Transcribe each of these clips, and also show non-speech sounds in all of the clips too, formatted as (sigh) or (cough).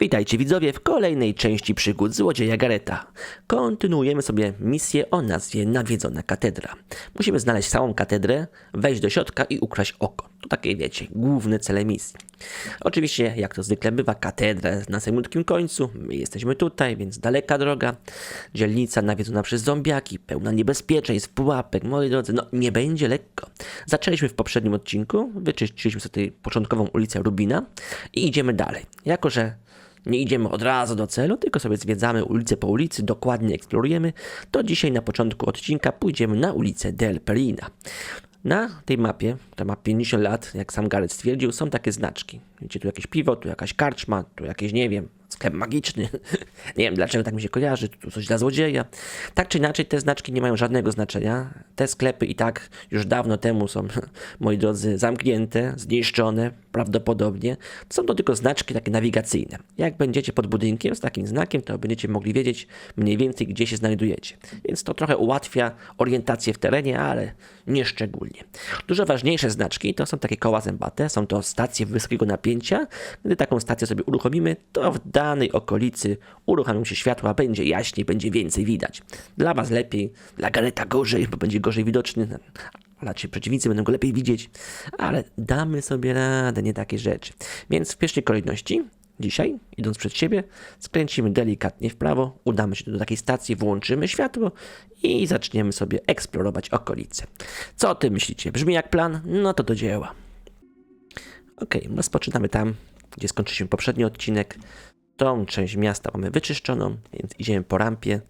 Witajcie widzowie w kolejnej części przygód Złodzieja Gareta. Kontynuujemy sobie misję o nazwie Nawiedzona Katedra. Musimy znaleźć całą katedrę, wejść do środka i ukraść oko. To takie, wiecie, główne cele misji. Oczywiście, jak to zwykle bywa, katedra jest na samym końcu, my jesteśmy tutaj, więc daleka droga. Dzielnica nawiedzona przez zombiaki, pełna niebezpieczeństw, pułapek, moi drodzy, no nie będzie lekko. Zaczęliśmy w poprzednim odcinku, wyczyściliśmy sobie początkową ulicę Rubina i idziemy dalej. Jako, że nie idziemy od razu do celu, tylko sobie zwiedzamy ulicę po ulicy, dokładnie eksplorujemy, to dzisiaj na początku odcinka pójdziemy na ulicę Del Perina. Na tej mapie, która ma 50 lat, jak sam Gareth stwierdził, są takie znaczki. Wiecie, tu jakieś piwo, tu jakaś karczma, tu jakieś, nie wiem, sklep magiczny. (laughs) nie wiem dlaczego tak mi się kojarzy, tu coś dla złodzieja. Tak czy inaczej, te znaczki nie mają żadnego znaczenia. Te sklepy i tak już dawno temu są, (laughs) moi drodzy, zamknięte, zniszczone, prawdopodobnie. Są to tylko znaczki takie nawigacyjne. Jak będziecie pod budynkiem z takim znakiem, to będziecie mogli wiedzieć mniej więcej, gdzie się znajdujecie. Więc to trochę ułatwia orientację w terenie, ale nie szczególnie. Dużo ważniejsze znaczki to są takie koła zębate, są to stacje wysokiego napięcia. Gdy taką stację sobie uruchomimy, to w danej okolicy uruchomią się światła, będzie jaśniej, będzie więcej widać. Dla Was lepiej, dla Gareta gorzej, bo będzie gorzej widoczny, raczej przeciwnicy będą go lepiej widzieć, ale damy sobie radę, nie takie rzeczy. Więc w pierwszej kolejności, dzisiaj, idąc przed siebie, skręcimy delikatnie w prawo, udamy się do takiej stacji, włączymy światło i zaczniemy sobie eksplorować okolice. Co o tym myślicie? Brzmi jak plan? No to do dzieła. Ok, rozpoczynamy tam, gdzie skończyliśmy poprzedni odcinek. Tą część miasta mamy wyczyszczoną, więc idziemy po rampie,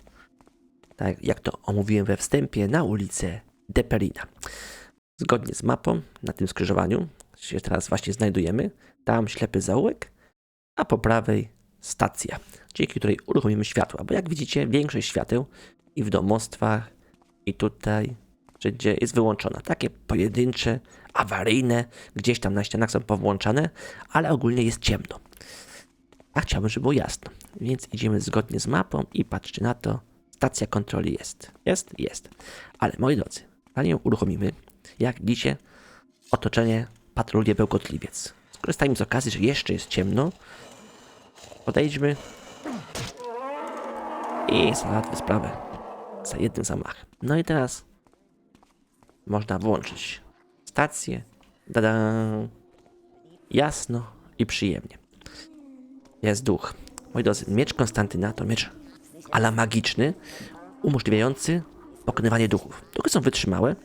tak jak to omówiłem we wstępie, na ulicę Deperina. Zgodnie z mapą, na tym skrzyżowaniu się teraz właśnie znajdujemy. Tam ślepy zaułek, a po prawej stacja, dzięki której uruchomimy światła. Bo jak widzicie, większość świateł i w domostwach, i tutaj, wszędzie jest wyłączona. Takie pojedyncze, awaryjne, gdzieś tam na ścianach są powłączane, ale ogólnie jest ciemno. A chciałbym, żeby było jasno. Więc idziemy zgodnie z mapą i patrzcie na to. Stacja kontroli jest. Jest? Jest. Ale moi drodzy, zanim uruchomimy, jak widzicie, otoczenie patroluje bełkotliwiec. Skorzystajmy z okazji, że jeszcze jest ciemno. Podejdźmy i załatwmy sprawę za jednym zamachem. No i teraz można włączyć stację. Dada! Jasno i przyjemnie. Jest duch. Moi drodzy, miecz Konstantyna to miecz ala magiczny, umożliwiający pokonywanie duchów. Duchy są wytrzymałe,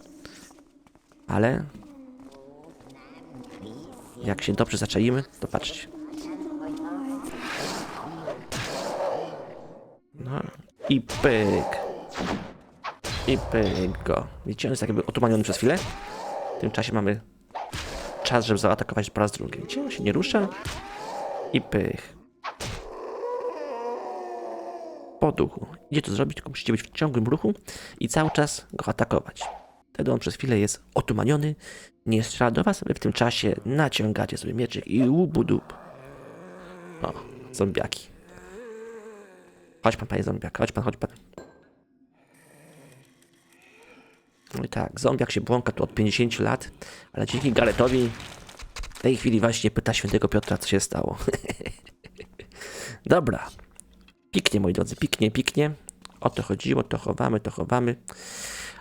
ale jak się dobrze zaczaimy, to patrzcie. No i pyk. I pyk go. Widzicie, on jest jakby otumaniony przez chwilę. W tym czasie mamy czas, żeby zaatakować po raz drugi. Widzicie, on się nie rusza. I pych. Po duchu. Idzie to zrobić, tylko musicie być w ciągłym ruchu i cały czas go atakować. Wtedy on przez chwilę jest otumaniony, nie strzela do was, wy w tym czasie naciągacie sobie mieczyk i łubu dup. O, zombiaki. Chodź pan, panie zombiak, chodź pan, chodź pan. No i tak, zombiak się błąka tu od 50 lat, ale dzięki Garetowi w tej chwili właśnie pyta świętego Piotra, co się stało. (laughs) Dobra. Piknie, moi drodzy, piknie, piknie. O to chodziło, to chowamy, to chowamy.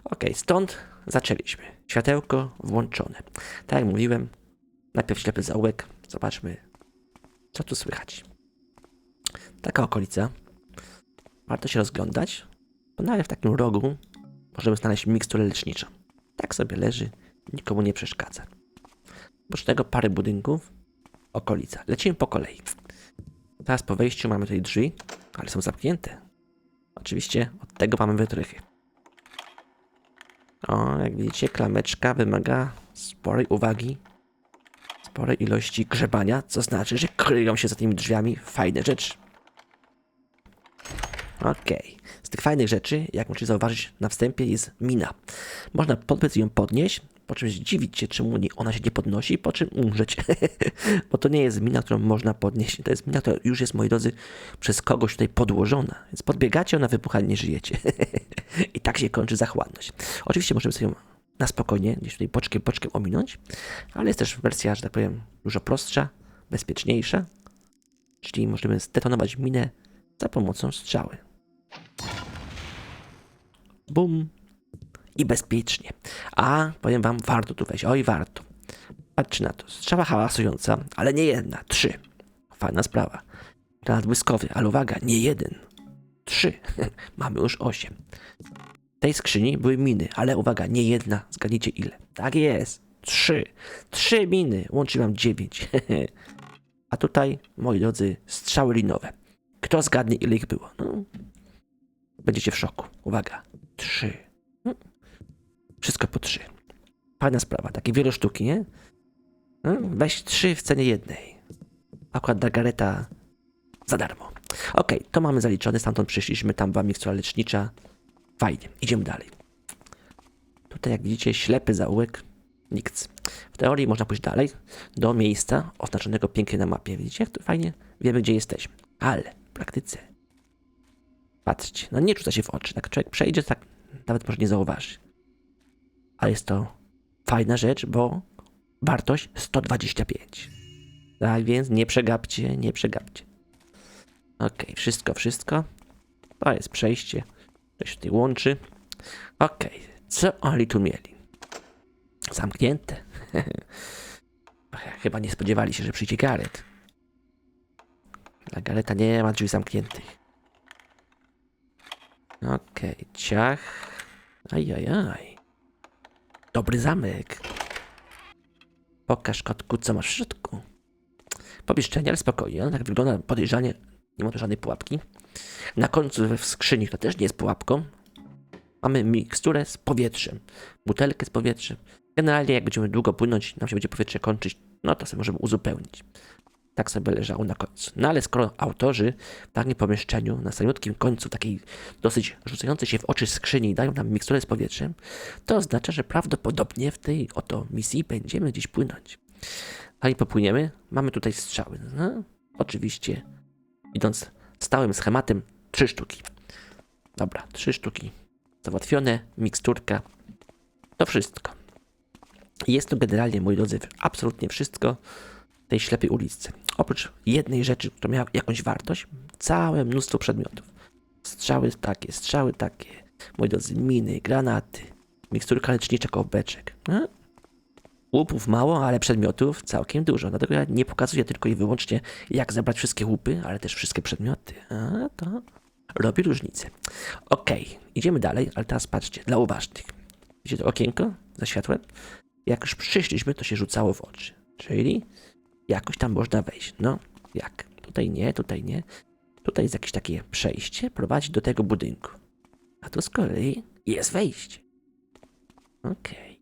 Ok, stąd zaczęliśmy. Światełko włączone. Tak jak mówiłem, najpierw ślepy zaułek. Zobaczmy, co tu słychać. Taka okolica. Warto się rozglądać, bo nawet w takim rogu możemy znaleźć miksturę leczniczą. Tak sobie leży, nikomu nie przeszkadza. Oprócz tego parę budynków, okolica. Lecimy po kolei. Teraz po wejściu mamy tutaj drzwi, ale są zamknięte. Oczywiście od tego mamy wytrychy. O, jak widzicie, klameczka wymaga sporej uwagi, sporej ilości grzebania, co znaczy, że kryją się za tymi drzwiami fajne rzeczy. Okej. Z tych fajnych rzeczy, jak możecie zauważyć na wstępie, jest mina. Można podbiec i ją podnieść, po czym zdziwić się, czemu ona się nie podnosi, po czym umrzeć. (laughs) Bo to nie jest mina, którą można podnieść. To jest mina, która już jest, moi drodzy, przez kogoś tutaj podłożona. Więc podbiegacie, ona wybucha, nie żyjecie. (laughs) I tak się kończy zachłanność. Oczywiście możemy sobie ją na spokojnie, gdzieś tutaj boczkiem, boczkiem ominąć, ale jest też wersja, że tak powiem, dużo prostsza, bezpieczniejsza. Czyli możemy zdetonować minę za pomocą strzały. Bum. I bezpiecznie. A, powiem wam, warto tu wejść. Oj, warto. Patrzcie na to. Strzała hałasująca, ale nie jedna. Trzy. Fajna sprawa. Granat błyskowy, ale uwaga, nie jeden. Trzy. (laughs) Mamy już osiem. W tej skrzyni były miny, ale uwaga, nie jedna. Zgadnijcie ile. Tak jest. Trzy. Trzy miny. Łączy mam dziewięć. (laughs) A tutaj, moi drodzy, strzały linowe. Kto zgadnie, ile ich było? No, będziecie w szoku. Uwaga. Trzy. Wszystko po trzy. Fajna sprawa, takie wielosztuki, nie? No, weź trzy w cenie jednej. Akurat Dargareta za darmo. Okej, to mamy zaliczone, stamtąd przyszliśmy, tam była mikstura lecznicza. Fajnie, idziemy dalej. Tutaj jak widzicie, ślepy zaułek, nikt. W teorii można pójść dalej, do miejsca oznaczonego pięknie na mapie. Widzicie, jak to fajnie? Wiemy, gdzie jesteśmy. Ale w praktyce, patrzcie, no nie rzuca się w oczy. Tak człowiek przejdzie, tak nawet może nie zauważy. Ale jest to fajna rzecz, bo wartość 125. Tak więc nie przegapcie, nie przegapcie. Okej, wszystko, wszystko. To jest przejście. To się tutaj łączy. Okej, co oni tu mieli? Zamknięte. (laughs) Chyba nie spodziewali się, że przyjdzie Garet. Dla Gareta nie ma drzwi zamkniętych. Okej, ciach. Ajajaj. Dobry zamek. Pokaż kotku, co masz w środku. Pomieszczenie, ale spokojnie. On tak wygląda podejrzanie. Nie ma tu żadnej pułapki. Na końcu w skrzyni, to też nie jest pułapką. Mamy miksturę z powietrzem. Butelkę z powietrzem. Generalnie jak będziemy długo płynąć, nam się będzie powietrze kończyć, no to sobie możemy uzupełnić. Tak sobie leżało na końcu. No ale skoro autorzy w takim pomieszczeniu, na samiutkim końcu takiej dosyć rzucającej się w oczy skrzyni dają nam miksturę z powietrzem, to oznacza, że prawdopodobnie w tej oto misji będziemy gdzieś płynąć. A i popłyniemy, mamy tutaj strzały. No, oczywiście, idąc stałym schematem, trzy sztuki. Dobra, trzy sztuki załatwione, miksturka, to wszystko. Jest to generalnie, moi drodzy, absolutnie wszystko w tej ślepej uliczce. Oprócz jednej rzeczy, która miała jakąś wartość, całe mnóstwo przedmiotów. Strzały takie, strzały takie, moi drodzy, miny, granaty, miksturka lecznicza koło beczek. No, Łupów mało, ale przedmiotów całkiem dużo. Dlatego ja nie pokazuję tylko i wyłącznie, jak zebrać wszystkie łupy, ale też wszystkie przedmioty. A to robi różnicę. Okej, idziemy dalej, ale teraz patrzcie, dla uważnych. Widzicie to okienko za światłem? Jak już przyszliśmy, to się rzucało w oczy. Czyli jakoś tam można wejść. No, jak? Tutaj nie, tutaj nie. Tutaj jest jakieś takie przejście, prowadzi do tego budynku. A tu z kolei jest wejście. Okej.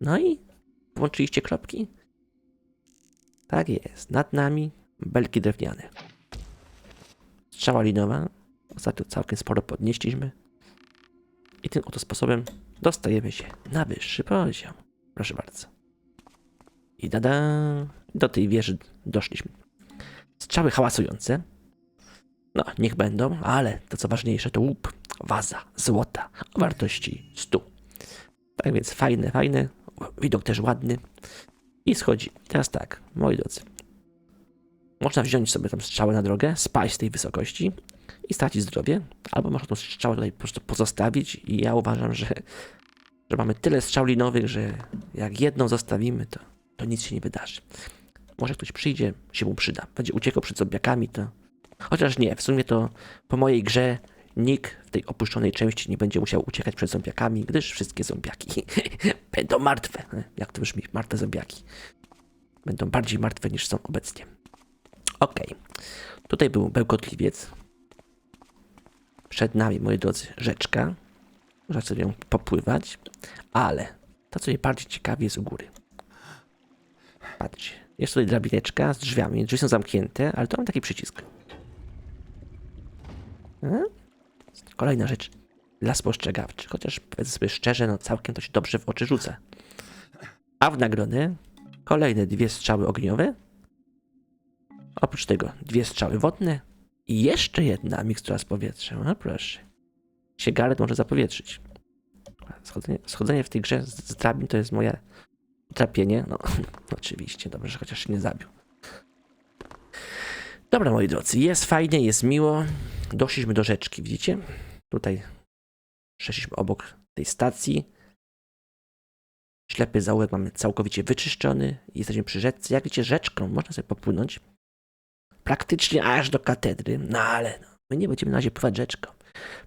No i włączyliście kropki? Tak jest. Nad nami belki drewniane. Strzała linowa. Ostatnio całkiem sporo podnieśliśmy. I tym oto sposobem dostajemy się na wyższy poziom. Proszę bardzo. I dada, do tej wieży doszliśmy. Strzały hałasujące. No, niech będą, ale to co ważniejsze to łup, waza, złota o wartości 100. Tak więc fajne, fajne, widok też ładny. I schodzi. Teraz tak, moi drodzy. Można wziąć sobie tam strzałę na drogę, spaść z tej wysokości i stracić zdrowie, albo można tą strzałę tutaj po prostu pozostawić i ja uważam, że, że mamy tyle strzał linowych, że jak jedną zostawimy, to, to nic się nie wydarzy. Może ktoś przyjdzie, się mu przyda. Będzie uciekał przed zombiakami, to... Chociaż nie, w sumie to po mojej grze nikt w tej opuszczonej części nie będzie musiał uciekać przed zombiakami, gdyż wszystkie zombiaki (laughs) będą martwe. Jak to brzmi? Martwe zombiaki. Będą bardziej martwe niż są obecnie. Okej. Tutaj był bełkotliwiec. Przed nami, moi drodzy, rzeczka. Można sobie ją popływać. Ale to, co mnie bardziej ciekawi, jest u góry. Patrzcie. Jest tutaj drabineczka z drzwiami. Drzwi są zamknięte, ale to mam taki przycisk. Kolejna rzecz. Las postrzegawczy. Chociaż powiedzmy sobie szczerze, no całkiem to się dobrze w oczy rzuca. A w nagrodę kolejne dwie strzały ogniowe. Oprócz tego dwie strzały wodne i jeszcze jedna mikstura z powietrzem. No proszę. Się Gareth może zapowietrzyć. Schodzenie, schodzenie w tej grze z, z drabin to jest moje trapienie. No, (laughs) oczywiście, dobrze, chociaż nie zabił. Dobra, moi drodzy, jest fajnie, jest miło. Doszliśmy do rzeczki, widzicie? Tutaj przeszliśmy obok tej stacji. Ślepy zaułek mamy całkowicie wyczyszczony. Jesteśmy przy rzece. Jak widzicie, rzeczką można sobie popłynąć. Praktycznie aż do katedry. No ale no, my nie będziemy na razie pływać rzeczką.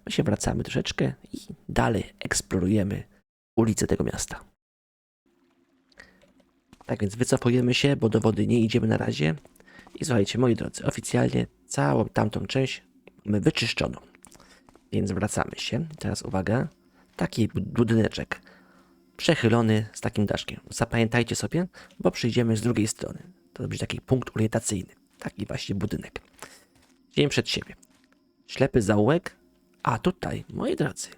My się wracamy troszeczkę i dalej eksplorujemy ulice tego miasta. Tak więc wycofujemy się, bo do wody nie idziemy na razie. I słuchajcie, moi drodzy, oficjalnie całą tamtą część mamy wyczyszczoną. Więc wracamy się. Teraz uwaga. Taki bud- budyneczek przechylony z takim daszkiem. Zapamiętajcie sobie, bo przyjdziemy z drugiej strony. To będzie taki punkt orientacyjny. Taki właśnie budynek. Dzień przed siebie. Ślepy zaułek. A tutaj, moi drodzy,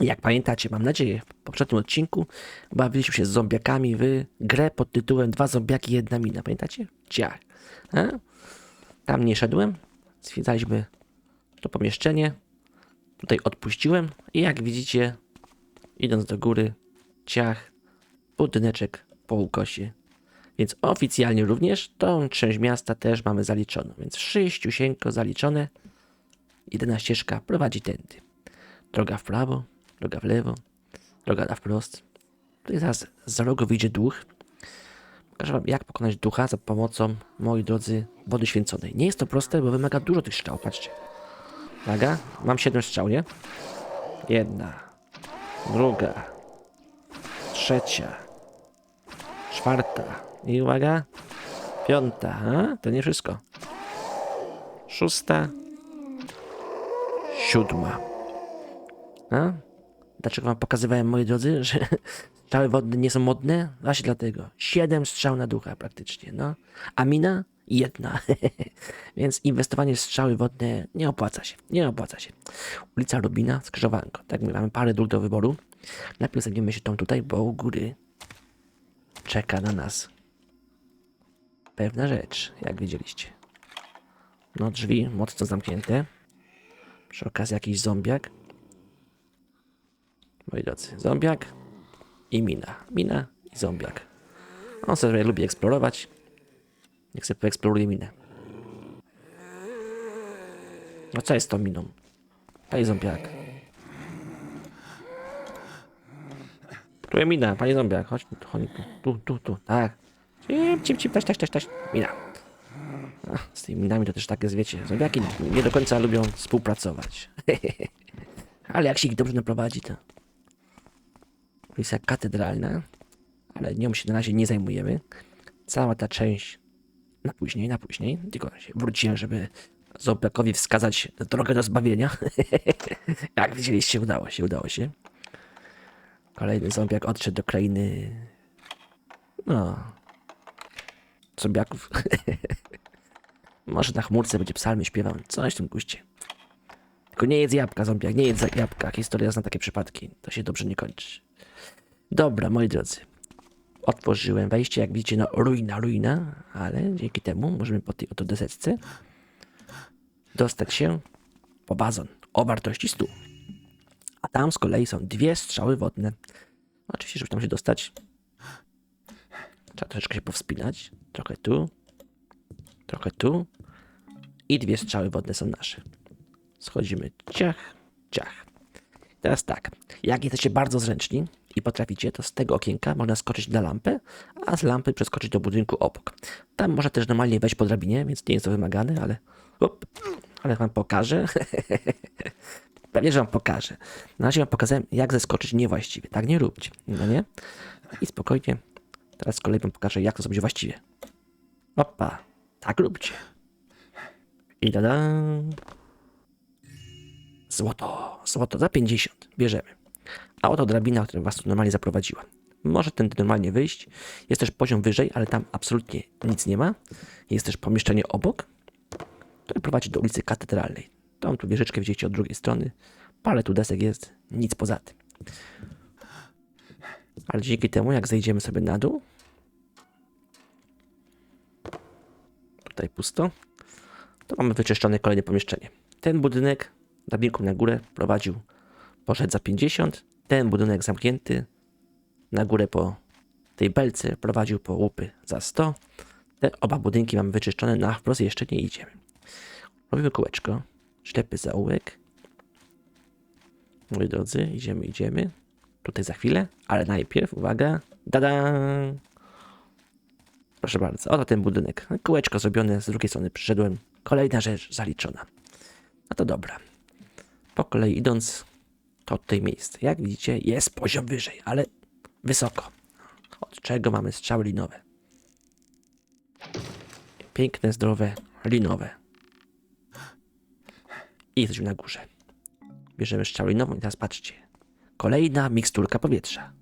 jak pamiętacie, mam nadzieję, w poprzednim odcinku bawiliśmy się z zombiakami w grę pod tytułem Dwa zombiaki, jedna mina. Pamiętacie? Ciach. Tam nie szedłem. Zwiedzaliśmy to pomieszczenie. Tutaj odpuściłem i jak widzicie, idąc do góry, ciach, budyneczek po ukosie. Więc oficjalnie również tą część miasta też mamy zaliczoną. Więc sześciusieńko zaliczone. Jedyna ścieżka prowadzi tędy. Droga w prawo, droga w lewo, droga na wprost. Tutaj zaraz za rogu wyjdzie duch. Pokażę wam, jak pokonać ducha za pomocą, moi drodzy, wody święconej. Nie jest to proste, bo wymaga dużo tych strzał, patrzcie. Uwaga, mam 7 strzał, nie? Jedna, druga, trzecia, czwarta i uwaga, piąta. A? To nie wszystko. Szósta, siódma. A? Dlaczego wam pokazywałem, moi drodzy, (laughs) że strzały wodne nie są modne? Właśnie dlatego. Siedem strzał na ducha praktycznie, no. A mina? Jedna. (laughs) Więc inwestowanie w strzały wodne nie opłaca się. Nie opłaca się. Ulica Lubina, skrzyżowanko. Tak, my mamy parę dróg do wyboru. Najpierw zajmiemy się tą tutaj, bo u góry czeka na nas pewna rzecz, jak widzieliście. No, drzwi mocno zamknięte. Przy okazji jakiś zombiak. Moi drodzy, zombiak i mina. Mina i zombiak. On sobie lubi eksplorować. Niech sobie poeksploruje minę. No co jest tą miną? Panie zombiak. Tu jest mina, panie zombiak. Chodź, tu, chodź, tu, tu, tu, tu. Tak. Cip, cip, cip, taś, taś, taś, taś. Mina. Z tymi minami to też tak jest, wiecie. Zombiaki nie do końca lubią współpracować. (laughs) Ale jak się ich dobrze naprowadzi, to... Ulica katedralna, ale nią się na razie nie zajmujemy. Cała ta część na później, na później. Tylko wróciłem, żeby Zombiakowi wskazać drogę do zbawienia. (laughs) Jak widzieliście, udało się, udało się. Kolejny zombiak odszedł do krainy... No... Zombiaków. (laughs) Może na chmurce będzie psalmy śpiewał. Coś w tym guście. Tylko nie jedz jabłka, zombiak, nie jedz jabłka. Historia zna takie przypadki. To się dobrze nie kończy. Dobra, moi drodzy. Otworzyłem wejście, jak widzicie, no ruina, ruina, ale dzięki temu możemy po tej oto deseczce dostać się po bazon o wartości 100. A tam z kolei są dwie strzały wodne. Oczywiście, żeby tam się dostać, trzeba troszeczkę się powspinać. Trochę tu, trochę tu i dwie strzały wodne są nasze. Schodzimy ciach, ciach. Teraz tak, jak jesteście bardzo zręczni i potraficie, to z tego okienka można skoczyć na lampę, a z lampy przeskoczyć do budynku obok. Tam można też normalnie wejść po drabinie, więc nie jest to wymagane, ale... Up, ale wam pokażę. (laughs) Pewnie, że wam pokażę. Na razie wam pokazałem, jak zeskoczyć niewłaściwie. Tak nie róbcie, no nie? I spokojnie. Teraz z kolei wam pokażę, jak to zrobić właściwie. Opa, tak róbcie. I da Złoto, złoto za 50 bierzemy. A oto drabina, która was tu normalnie zaprowadziła. Może tędy normalnie wyjść. Jest też poziom wyżej, ale tam absolutnie nic nie ma. Jest też pomieszczenie obok, które prowadzi do ulicy Katedralnej. Tą tu wieżyczkę widzicie od drugiej strony. Parę tu desek jest, nic poza tym. Ale dzięki temu, jak zejdziemy sobie na dół, tutaj pusto, to mamy wyczyszczone kolejne pomieszczenie. Ten budynek drabinką na górę prowadził, poszedł za 50. Ten budynek zamknięty na górę po tej belce prowadził po łupy za 100. Te oba budynki mamy wyczyszczone, na wprost jeszcze nie idziemy. Robimy kółeczko, ślepy zaułek. Moi drodzy, idziemy, idziemy. Tutaj za chwilę, ale najpierw, uwaga, dada! Proszę bardzo, oto ten budynek. Kółeczko zrobione, z drugiej strony przyszedłem. Kolejna rzecz zaliczona. No to dobra. Po kolei idąc, to tutaj miejsce. Jak widzicie, jest poziom wyżej, ale wysoko. Od czego mamy strzały linowe. Piękne, zdrowe, linowe. I jesteśmy na górze. Bierzemy strzałę linową i teraz patrzcie. Kolejna miksturka powietrza.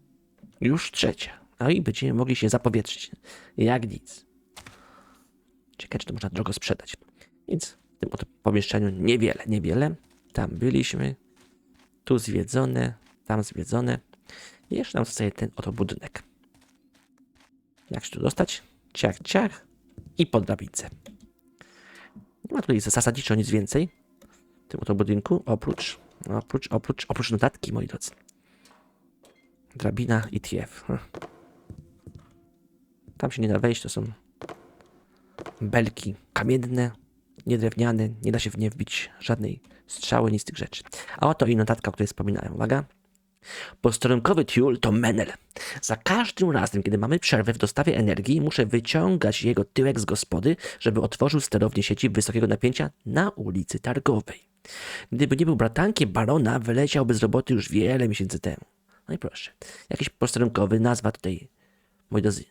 Już trzecia. No i będziemy mogli się zapowietrzyć. Jak nic. Ciekawe, czy to można drogo sprzedać. Więc w tym pomieszczeniu niewiele, niewiele. Tam byliśmy. Tu zwiedzone, tam zwiedzone. I jeszcze nam zostaje ten oto budynek. Jak się tu dostać? Ciach, ciach. I pod drabince. Nie ma tutaj zasadniczo nic więcej w tym oto budynku, oprócz, oprócz, oprócz, oprócz notatki, moi drodzy. Drabina i TF. Hm. Tam się nie da wejść, to są belki kamienne, nie drewniane, nie da się w nie wbić żadnej strzały, nic z tych rzeczy. A oto i notatka, o której wspominałem. Uwaga. Posterunkowy tiul to menel. Za każdym razem, kiedy mamy przerwę w dostawie energii, muszę wyciągać jego tyłek z gospody, żeby otworzył sterownię sieci wysokiego napięcia na ulicy Targowej. Gdyby nie był bratankiem barona, wyleciałby z roboty już wiele miesięcy temu. No i proszę, jakiś posterunkowy, nazwa tutaj, moi drodzy,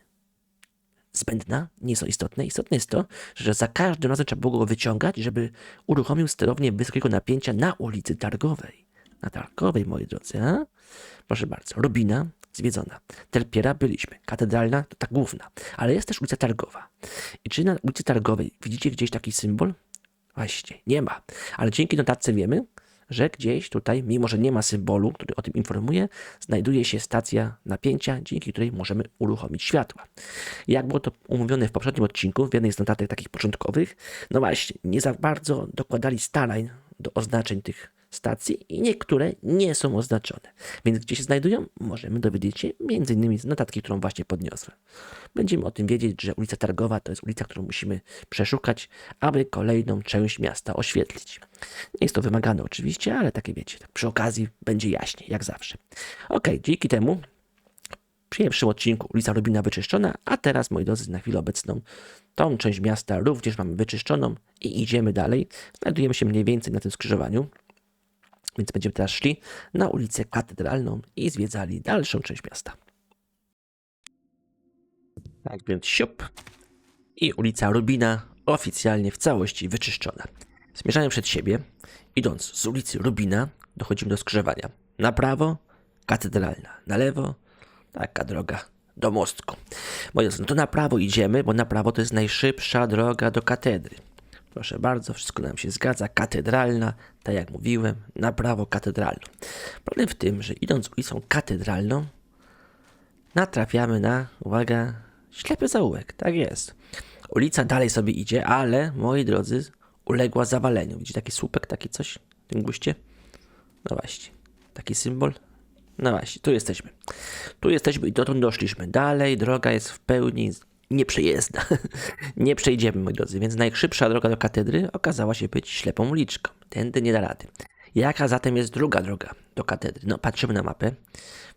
zbędna, nie są istotne. Istotne jest to, że za każdym razem trzeba było go wyciągać, żeby uruchomił sterownię wysokiego napięcia na ulicy Targowej. Na Targowej, moi drodzy, a? Proszę bardzo, Rubina, zwiedzona. Telpiera byliśmy. Katedralna to ta główna. Ale jest też ulica Targowa. I czy na ulicy Targowej widzicie gdzieś taki symbol? Właśnie, nie ma. Ale dzięki notatce wiemy, że gdzieś tutaj, mimo że nie ma symbolu, który o tym informuje, znajduje się stacja napięcia, dzięki której możemy uruchomić światła. Jak było to umówione w poprzednim odcinku, w jednej z notatek takich początkowych, no właśnie, nie za bardzo dokładali starań do oznaczeń tych stacji i niektóre nie są oznaczone. Więc gdzie się znajdują, możemy dowiedzieć się m.in. z notatki, którą właśnie podniosłem. Będziemy o tym wiedzieć, że ulica Targowa to jest ulica, którą musimy przeszukać, aby kolejną część miasta oświetlić. Nie jest to wymagane oczywiście, ale takie wiecie, przy okazji będzie jaśniej, jak zawsze. Ok, dzięki temu w pierwszym odcinku ulica Rubina wyczyszczona, a teraz, moi drodzy, na chwilę obecną tą część miasta również mamy wyczyszczoną i idziemy dalej. Znajdujemy się mniej więcej na tym skrzyżowaniu. Więc będziemy teraz szli na ulicę Katedralną i zwiedzali dalszą część miasta. Tak więc siup. I ulica Rubina oficjalnie w całości wyczyszczona. Zmierzamy przed siebie. Idąc z ulicy Rubina dochodzimy do skrzyżowania. Na prawo Katedralna, na lewo taka droga do mostku. Drodzy, no to na prawo idziemy, bo na prawo to jest najszybsza droga do katedry. Proszę bardzo, wszystko nam się zgadza. Katedralna, tak jak mówiłem, na prawo katedralną. Problem w tym, że idąc ulicą katedralną, natrafiamy na, uwaga, ślepy zaułek. Tak jest. Ulica dalej sobie idzie, ale, moi drodzy, uległa zawaleniu. Widzicie taki słupek, taki coś w tym guście? No właśnie, taki symbol. No właśnie, tu jesteśmy. Tu jesteśmy i dotąd doszliśmy. Dalej droga jest w pełni nieprzejezdna. (laughs) nie przejdziemy, moi drodzy, więc najszybsza droga do katedry okazała się być ślepą uliczką. Tędy nie da rady. Jaka zatem jest druga droga do katedry? No, patrzymy na mapę.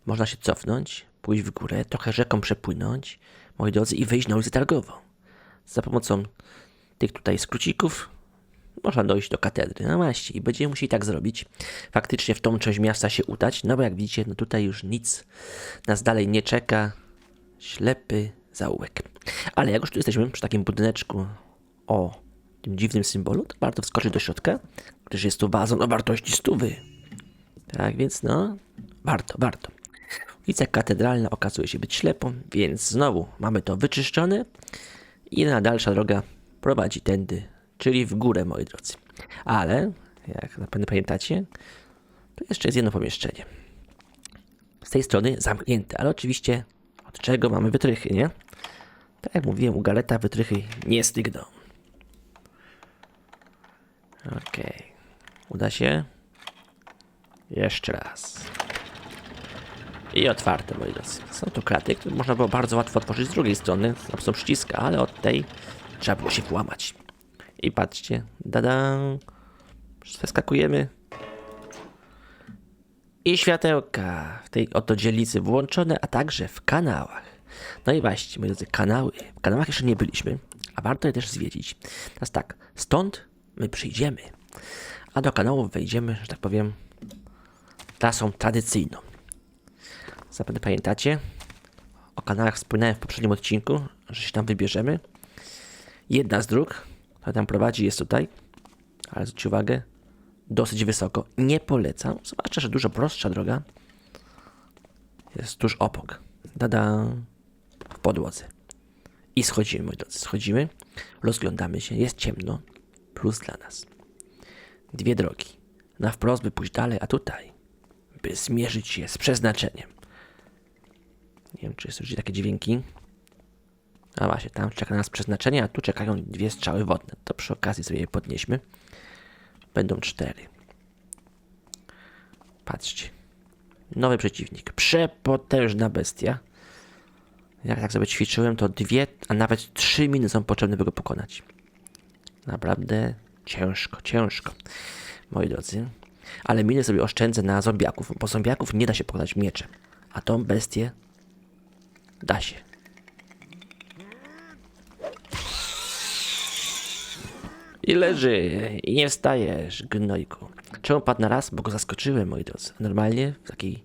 Można się cofnąć, pójść w górę, trochę rzeką przepłynąć, moi drodzy, i wyjść na ulicę Targową. Za pomocą tych tutaj skrócików można dojść do katedry. No właśnie, i będziemy musieli tak zrobić. Faktycznie w tą część miasta się udać, no bo jak widzicie, no tutaj już nic nas dalej nie czeka. Ślepy zaułek. Ale jak już tu jesteśmy przy takim budyneczku o tym dziwnym symbolu, to warto wskoczyć do środka, gdyż jest tu wazon o wartości stówy. Tak więc no, warto, warto. Ulica Katedralna okazuje się być ślepą, więc znowu mamy to wyczyszczone i na dalsza droga prowadzi tędy, czyli w górę, moi drodzy. Ale, jak na pewno pamiętacie, to jeszcze jest jedno pomieszczenie. Z tej strony zamknięte, ale oczywiście od czego mamy wytrychy, nie? Tak jak mówiłem, u Galeta wytrychy nie stygną. Okej. Uda się? Jeszcze raz. I otwarte, moi drodzy. Są to kraty, które można było bardzo łatwo otworzyć z drugiej strony. Tam są przyciska, ale od tej trzeba było się włamać. I patrzcie, dada, przeskakujemy. I światełka w tej oto dzielnicy włączone, a także w kanałach. No i właśnie, moi drodzy, kanały. W kanałach jeszcze nie byliśmy, a warto je też zwiedzić. Teraz tak, stąd my przyjdziemy, a do kanałów wejdziemy, że tak powiem, trasą tradycyjną. Zapewne pamiętacie, o kanałach wspominałem w poprzednim odcinku, że się tam wybierzemy. Jedna z dróg, która tam prowadzi, jest tutaj, ale zwróćcie uwagę, dosyć wysoko. Nie polecam, zwłaszcza, że dużo prostsza droga jest tuż obok. Dada w podłodze. I schodzimy, moi drodzy, schodzimy, rozglądamy się, jest ciemno, plus dla nas. Dwie drogi. Na wprost, by pójść dalej, a tutaj, by zmierzyć się z przeznaczeniem. Nie wiem, czy słyszycie takie dźwięki. A właśnie, tam czeka nas przeznaczenie, a tu czekają dwie strzały wodne. To przy okazji sobie je podnieśmy. Będą cztery. Patrzcie. Nowy przeciwnik. Przepotężna bestia. Jak tak sobie ćwiczyłem, to dwie, a nawet trzy miny są potrzebne, by go pokonać. Naprawdę ciężko, ciężko. Moi drodzy. Ale miny sobie oszczędzę na zombiaków, bo zombiaków nie da się pokonać mieczem. A tą bestię da się. I leży, i nie wstajesz, gnojku. Czemu padł na raz? Bo go zaskoczyłem, moi drodzy. Normalnie w takiej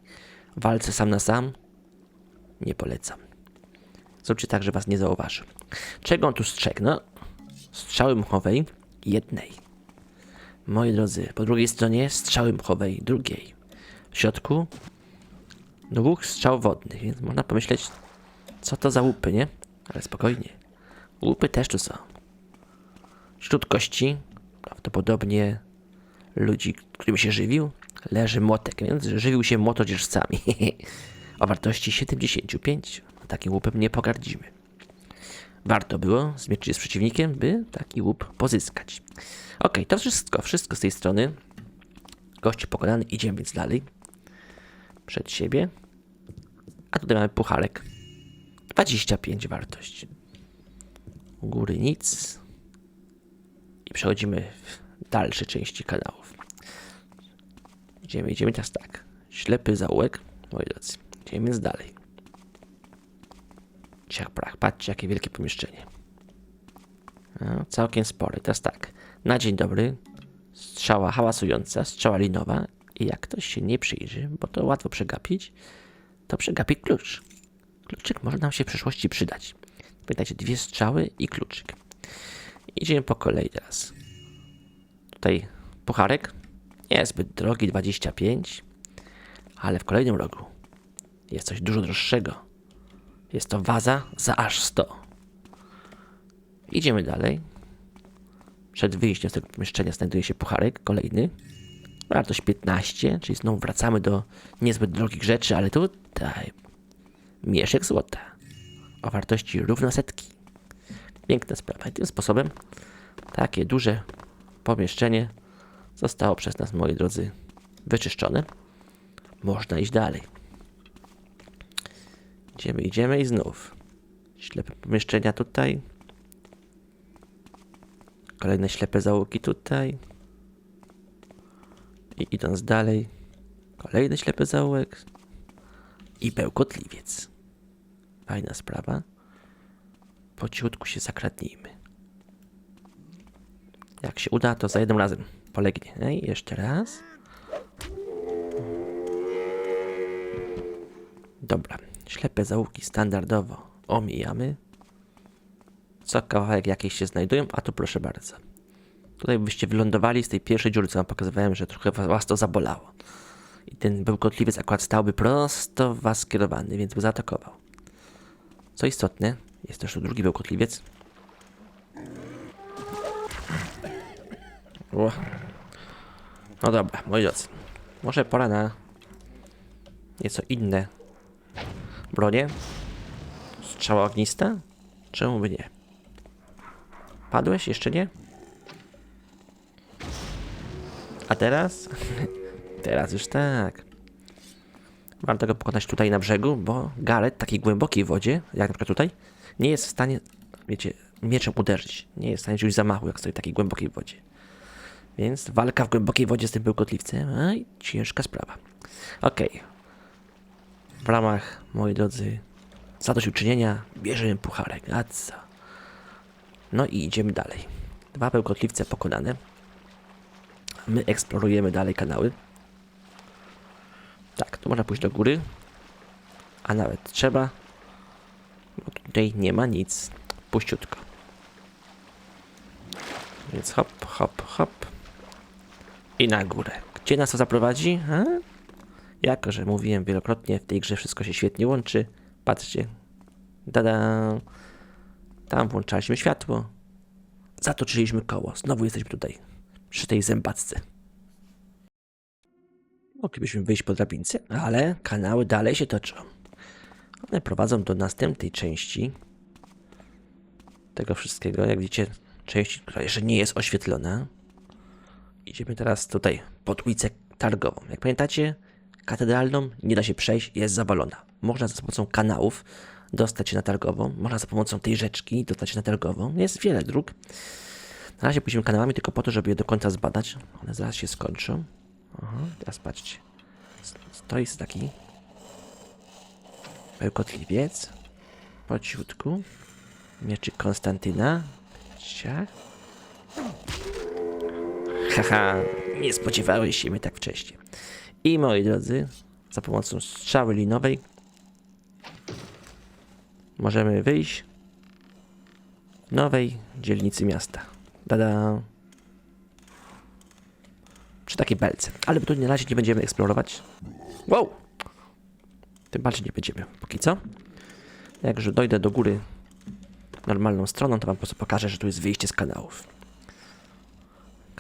walce sam na sam nie polecam. Zróbcie tak, że was nie zauważy. Czego on tu strzegł? No, strzały mchowej jednej. Moi drodzy, po drugiej stronie strzały mchowej drugiej. W środku dwóch strzał wodnych, więc można pomyśleć, co to za łupy, nie? Ale spokojnie. Łupy też tu są. Wśród kości, prawdopodobnie ludzi, którym się żywił, leży młotek, więc żywił się młotodzieżcami. (laughs) o wartości 75. Takim łupem nie pogardzimy. Warto było zmierzyć się z przeciwnikiem, by taki łup pozyskać. Ok, to wszystko, wszystko z tej strony. Gość pokonany, idziemy więc dalej. Przed siebie. A tutaj mamy pucharek. 25 wartość. U góry nic. I przechodzimy w dalsze części kanałów. Idziemy, idziemy teraz tak. Ślepy zaułek, moi drodzy. Idziemy więc dalej. Patrzcie jakie wielkie pomieszczenie. No, całkiem spore. Teraz tak. Na dzień dobry. Strzała hałasująca, strzała linowa. I jak ktoś się nie przyjrzy, bo to łatwo przegapić, to przegapi klucz. Kluczyk może nam się w przyszłości przydać. Pamiętajcie, dwie strzały i kluczyk. Idziemy po kolei teraz. Tutaj pucharek. Nie zbyt drogi, 25. Ale w kolejnym rogu jest coś dużo droższego. Jest to waza za aż 100. Idziemy dalej. Przed wyjściem z tego pomieszczenia znajduje się pucharek, kolejny. Wartość 15, czyli znowu wracamy do niezbyt drogich rzeczy, ale tutaj mieszek złota o wartości równo setki. Piękna sprawa. I tym sposobem takie duże pomieszczenie zostało przez nas, moi drodzy, wyczyszczone. Można iść dalej. Idziemy, idziemy i znów. Ślepe pomieszczenia tutaj. Kolejne ślepe załogi tutaj. I idąc dalej, kolejny ślepy zaułek i bełkotliwiec. Fajna sprawa. Po cichutku się zakradnijmy. Jak się uda, to za jednym razem polegnie. No i jeszcze raz. Dobra, ślepe zaułki standardowo omijamy. Co kawałek jakieś się znajdują, a tu proszę bardzo. Tutaj byście wylądowali z tej pierwszej dziury, co wam pokazywałem, że trochę was to zabolało. I ten bełkotliwiec akurat stałby prosto w was skierowany, więc by zaatakował. Co istotne, jest też tu drugi bełkotliwiec. O. No dobra, moi drodzy. Może pora na nieco inne bronie. Strzała ognista? Czemu by nie? Padłeś? Jeszcze nie? A teraz? (laughs) teraz już tak. Mam tego pokonać tutaj na brzegu, bo Gareth w takiej głębokiej wodzie, jak na przykład tutaj, nie jest w stanie, wiecie, mieczem uderzyć. Nie jest w stanie czegoś zamachu, jak stoi w takiej głębokiej wodzie. Więc walka w głębokiej wodzie z tym bełkotliwcem, aj, ciężka sprawa. Okej. W ramach, moi drodzy, zadośćuczynienia bierzemy pucharek. A co? No i idziemy dalej. Dwa bełkotliwce pokonane. My eksplorujemy dalej kanały. Tak, tu można pójść do góry. A nawet trzeba. Bo tutaj nie ma nic. Puściutko. Więc hop, hop, hop. I na górę. Gdzie nas to zaprowadzi? A? Jako, że mówiłem wielokrotnie, w tej grze wszystko się świetnie łączy. Patrzcie. Tada. Tam włączaliśmy światło. Zatoczyliśmy koło. Znowu jesteśmy tutaj. Przy tej zębatce. Moglibyśmy wyjść po drabince, ale kanały dalej się toczą. One prowadzą do następnej części tego wszystkiego. Jak widzicie, części, która jeszcze nie jest oświetlona. Idziemy teraz tutaj pod ulicę Targową. Jak pamiętacie, katedralną nie da się przejść, jest zawalona. Można za pomocą kanałów dostać się na Targową, można za pomocą tej rzeczki dostać się na Targową. Jest wiele dróg. Na razie pójdziemy kanałami tylko po to, żeby je do końca zbadać. One zaraz się skończą. Aha, teraz patrzcie. To jest taki bełkotliwiec. Po ciutku. Mieczyk Konstantyna. Ciach. Haha, nie spodziewałeś się mnie tak wcześnie. I moi drodzy, za pomocą strzały linowej możemy wyjść nowej dzielnicy miasta. Dada. Przy takiej belce. Ale tu na razie nie będziemy eksplorować. Wow! Tym bardziej nie będziemy. Póki co. Jak już dojdę do góry normalną stroną, to wam po prostu pokażę, że tu jest wyjście z kanałów.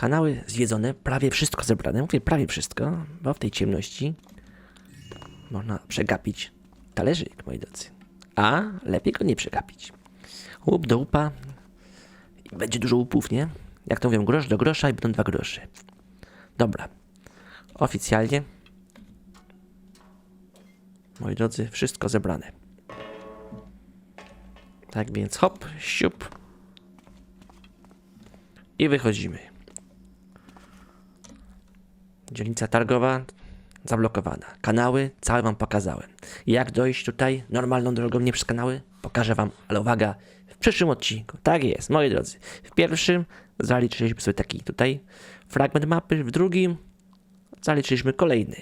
Kanały zwiedzone, prawie wszystko zebrane. Mówię prawie wszystko, bo w tej ciemności można przegapić talerzyk, moi drodzy. A lepiej go nie przegapić. Łup do łupa. Będzie dużo łupów, nie? Jak to mówią, grosz do grosza i będą dwa grosze. Dobra. Oficjalnie. Moi drodzy, wszystko zebrane. Tak więc hop, siup. I wychodzimy. Dzielnica targowa zablokowana. Kanały całe wam pokazałem. Jak dojść tutaj normalną drogą, nie przez kanały? Pokażę wam, ale uwaga, w przyszłym odcinku. Tak jest, moi drodzy. W pierwszym zaliczyliśmy sobie taki tutaj fragment mapy, w drugim zaliczyliśmy kolejny.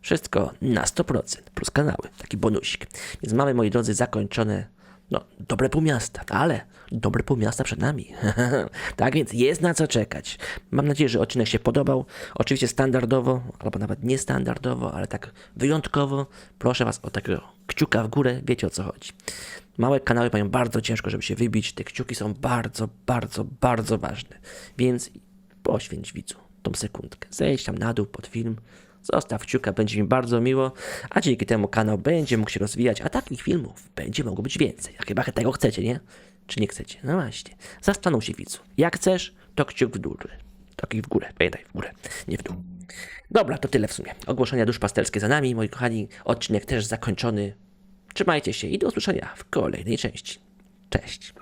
Wszystko na 100%, plus kanały, taki bonusik. Więc mamy, moi drodzy, zakończone, no, dobre pół miasta, ale dobre pół miasta przed nami. (laughs) tak więc jest na co czekać. Mam nadzieję, że odcinek się podobał. Oczywiście standardowo, albo nawet niestandardowo, ale tak wyjątkowo. Proszę Was o takiego kciuka w górę, wiecie o co chodzi. Małe kanały mają bardzo ciężko, żeby się wybić. Te kciuki są bardzo, bardzo, bardzo ważne. Więc poświęć widzu tą sekundkę. Zejdź tam na dół pod film, zostaw kciuka, będzie mi bardzo miło, a dzięki temu kanał będzie mógł się rozwijać, a takich filmów będzie mogło być więcej. A chyba tego chcecie, nie? Czy nie chcecie? No właśnie. Zastanów się widzu. Jak chcesz, to kciuk w dół. Taki w górę. Pamiętaj, w górę, nie w dół. Dobra, to tyle w sumie. Ogłoszenia duszpasterskie za nami, moi kochani. Odcinek też zakończony. Trzymajcie się i do usłyszenia w kolejnej części. Cześć.